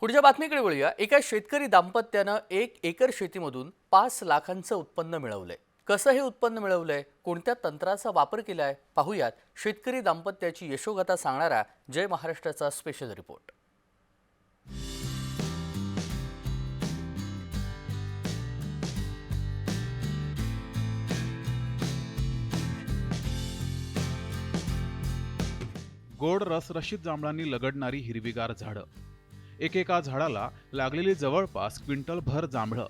पुढच्या बातमीकडे वळूया. एका शेतकरी दाम्पत्यानं एक एकर शेतीमधून पाच लाखांचं उत्पन्न मिळवलंय. कसं हे उत्पन्न मिळवलंय? कोणत्या तंत्राचा वापर केलाय? पाहूयात शेतकरी दाम्पत्याची यशोगाथा सांगणारा जय महाराष्ट्राचा स्पेशल रिपोर्ट गोड रसरशीत जांभळांनी लगडणारी हिरवीगार झाडं. एकेका झाडाला लागलेली जवळपास क्विंटलभर जांभळं.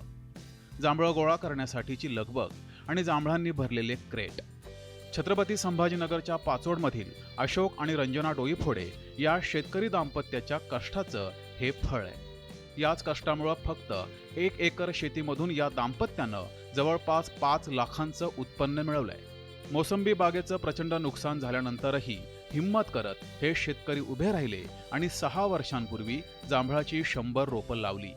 जांभळं गोळा करण्यासाठीची लगबग आणि जांभळांनी भरलेले क्रेट. छत्रपती संभाजीनगरच्या पाचोडमधील अशोक आणि रंजना डोईफोडे या शेतकरी दाम्पत्याच्या कष्टाचं हे फळ आहे. याच कष्टामुळं फक्त एक एकर शेतीमधून या दाम्पत्यानं जवळपास पाच लाखांचं उत्पन्न मिळवलंय. मोसंबी बागेचं प्रचंड नुकसान झाल्यानंतरही हिंमत करत हे शेतकरी उभे राहिले आणि सहा वर्षांपूर्वी जांभळाची शंभर रोपं लावली.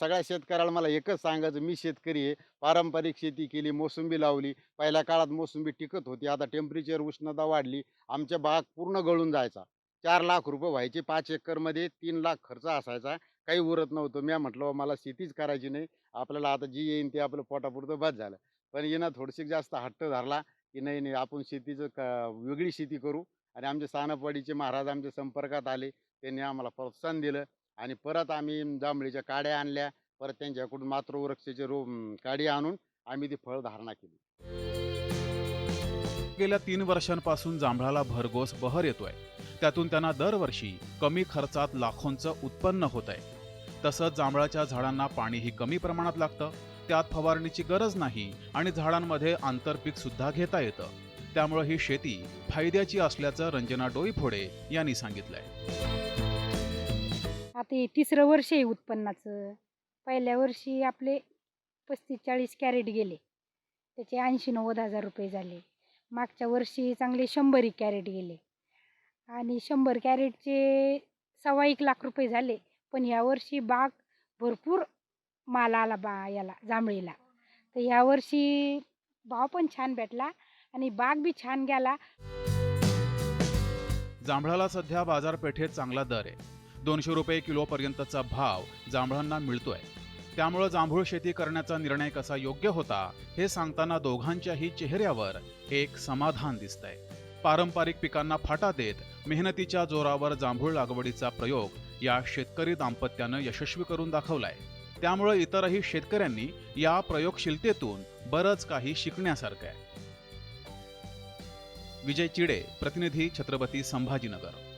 सगळ्या शेतकऱ्याला मला एकच सांगायचं मी शेतकरी आहे. पारंपरिक शेती केली मोसंबी लावली. पहिल्या काळात मोसंबी टिकत होती. आता टेम्परेचर उष्णता वाढली. आमच्या बाग पूर्ण गळून जायचा. चार लाख रुपये व्हायचे. पाच एकरमध्ये तीन लाख खर्च असायचा. काही उरत नव्हतं. मी म्हटलं "बा, मला शेतीच करायची नाही. आपल्याला आता जी येईन ते आपलं पोटापुरतं बस झालं. पण येणं थोडीशी जास्त हट्ट धरला. की नाही नाही आपण शेतीचं क वेगळी शेती करू. आणि आमचे सानपवाडीचे महाराज आमच्या संपर्कात आले. त्यांनी आम्हाला प्रोत्साहन दिलं. आणि परत आम्ही जांभळीच्या काड्या आणल्या. परत त्यांच्याकडून मातृवृक्षाचे रो काडी आणून आम्ही ती फळधारणा केली. गेल्या तीन वर्षांपासून जांभळाला भरघोस बहर येतोय. त्यातून त्यांना दरवर्षी कमी खर्चात लाखोंचं उत्पन्न होत आहे तसंच जांभळाच्या झाडांना पाणीही कमी प्रमाणात लागतं. त्यात फवारणीची गरज नाही आणि झाडांमध्ये आंतरपीक सुद्धा घेता येतं. त्यामुळे ही शेती फायद्याची असल्याचं रंजना डोईफोडे यांनी सांगितलंय. आता हे तिसरं वर्ष आहे उत्पन्नाचं. पहिल्या वर्षी आपले पस्तीस चाळीस कॅरेट गेले. त्याचे ऐंशी नव्वद हजार रुपये झाले. मागच्या वर्षी चांगले शंभर एक कॅरेट गेले. आणि शंभर कॅरेटचे सव्वा एक लाख रुपये झाले. पण ह्या वर्षी बाग भरपूर माल आला बा याला जांभळीला. तर ह्यावर्षी भाव पण छान भेटला आणि बाग बी छान गेला. जांभळाला सध्या बाजारपेठेत चांगला दर आहे. दोनशे रुपये किलोपर्यंतचा भाव जांभळांना मिळतोय. त्यामुळं जांभूळ शेती करण्याचा निर्णय कसा योग्य होता हे सांगताना दोघांच्याही चेहऱ्यावर एक समाधान दिसतंय. पारंपरिक पिकांना फाटा देत मेहनतीच्या जोरावर जांभूळ लागवडीचा प्रयोग या शेतकरी दाम्पत्यानं यशस्वी करून दाखवलाय. त्यामुळे इतरही शेतकऱ्यांनी या प्रयोगशीलतेतून बरंच काही शिकण्यासारखं आहे. विजय चिडे प्रतिनिधी छत्रपती संभाजीनगर.